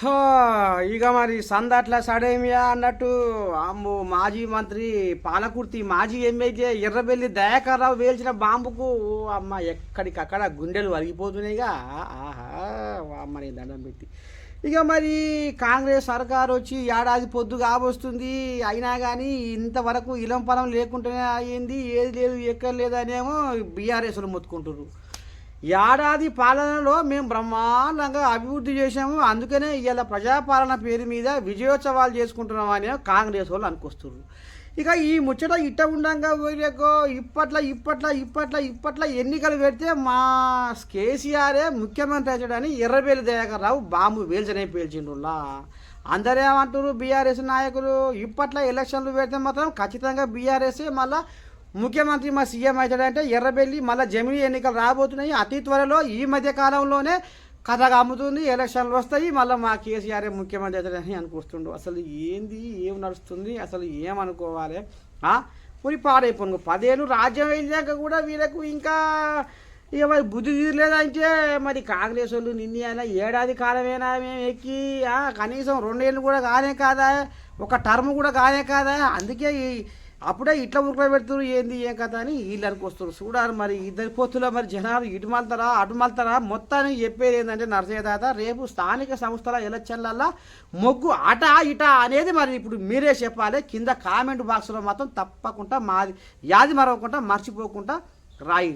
హో, ఇక మరి సందట్ల సడేమియా అన్నట్టు అమ్ము మాజీ మంత్రి పాలకుర్తి మాజీ ఎమ్మెల్యే ఎర్రబెల్లి దయాకర్రావు వేల్చిన బాంబుకు అమ్మ ఎక్కడికక్కడ గుండెలు వలిగిపోతున్నాయిగా ఆహా అమ్మ నేను దండం పెట్టి. ఇక మరి కాంగ్రెస్ సర్కారు వచ్చి ఏడాది పొద్దు కాబోస్తుంది. అయినా కానీ ఇంతవరకు ఇలం పొలం లేకుండానే అయ్యింది. ఏది లేదు ఎక్కడ లేదనేమో బీఆర్ఎస్లు మొత్తుకుంటున్నారు ఏడాది పాలనలో మేము బ్రహ్మాండంగా అభివృద్ధి చేశాము. అందుకనే ఇవాళ ప్రజాపాలన పేరు మీద విజయోత్సవాలు చేసుకుంటున్నామని కాంగ్రెస్ వాళ్ళు అనుకొస్తున్నారు ఇక ఈ ముచ్చట ఇట్ట ఉండంగా పోయేకో ఇప్పట్లో ఇప్పట్లో ఇప్పట్లో ఇప్పట్లో ఎన్నికలు పెడితే మా కేసీఆరే ముఖ్యమంత్రి వచ్చాడని ఎర్రబేలి దయాకర్ రావు బాంబు వేల్చనే పేల్చిండులా అందరేమంటారు బీఆర్ఎస్ నాయకులు ఇప్పట్లో ఎలక్షన్లు పెడితే మాత్రం ఖచ్చితంగా బీఆర్ఎస్ మళ్ళీ ముఖ్యమంత్రి మా సీఎం అవుతాడంటే ఎర్రబెల్లి మళ్ళీ జమిని ఎన్నికలు రాబోతున్నాయి. అతి త్వరలో ఈ మధ్య కాలంలోనే కథగా అమ్ముతుంది ఎలక్షన్లు వస్తాయి మళ్ళీ మా కేసీఆర్ ముఖ్యమంత్రి అవుతాడని అనుకొస్తుండు అసలు ఏంది ఏం నడుస్తుంది అసలు ఏమనుకోవాలి ఆ? పోయి పాడైపోను పదేళ్ళు రాజ్యం వెళ్ళాక కూడా వీళ్ళకు ఇంకా ఇక మరి బుద్ధి తీరలేదంటే మరి కాంగ్రెస్ వాళ్ళు నిన్న అయినా ఏడాది కాలమేనా మేము ఎక్కి కనీసం రెండేళ్ళు కూడా కానే కాదా? ఒక టర్మ్ కూడా కానే కాదా? అందుకే ఈ- అప్పుడే ఇట్లా ఉరుకులో పెడుతున్నారు ఏంది ఏం కథ అని వీళ్ళకి వస్తారు చూడాలి మరి ఇద్దరి పొత్తులో మరి జనాలు ఇటు మళ్తారా అటు మళ్తారా మొత్తానికి చెప్పేది ఏంటంటే నరసయ్య తాత రేపు స్థానిక సంస్థల ఎలక్షన్లల్లో మొగ్గు అట ఇట అనేది మరి ఇప్పుడు మీరే చెప్పాలి. కింద కామెంట్ బాక్స్లో మాత్రం తప్పకుండా మాది యాది మరవకుండా మర్చిపోకుండా రాయి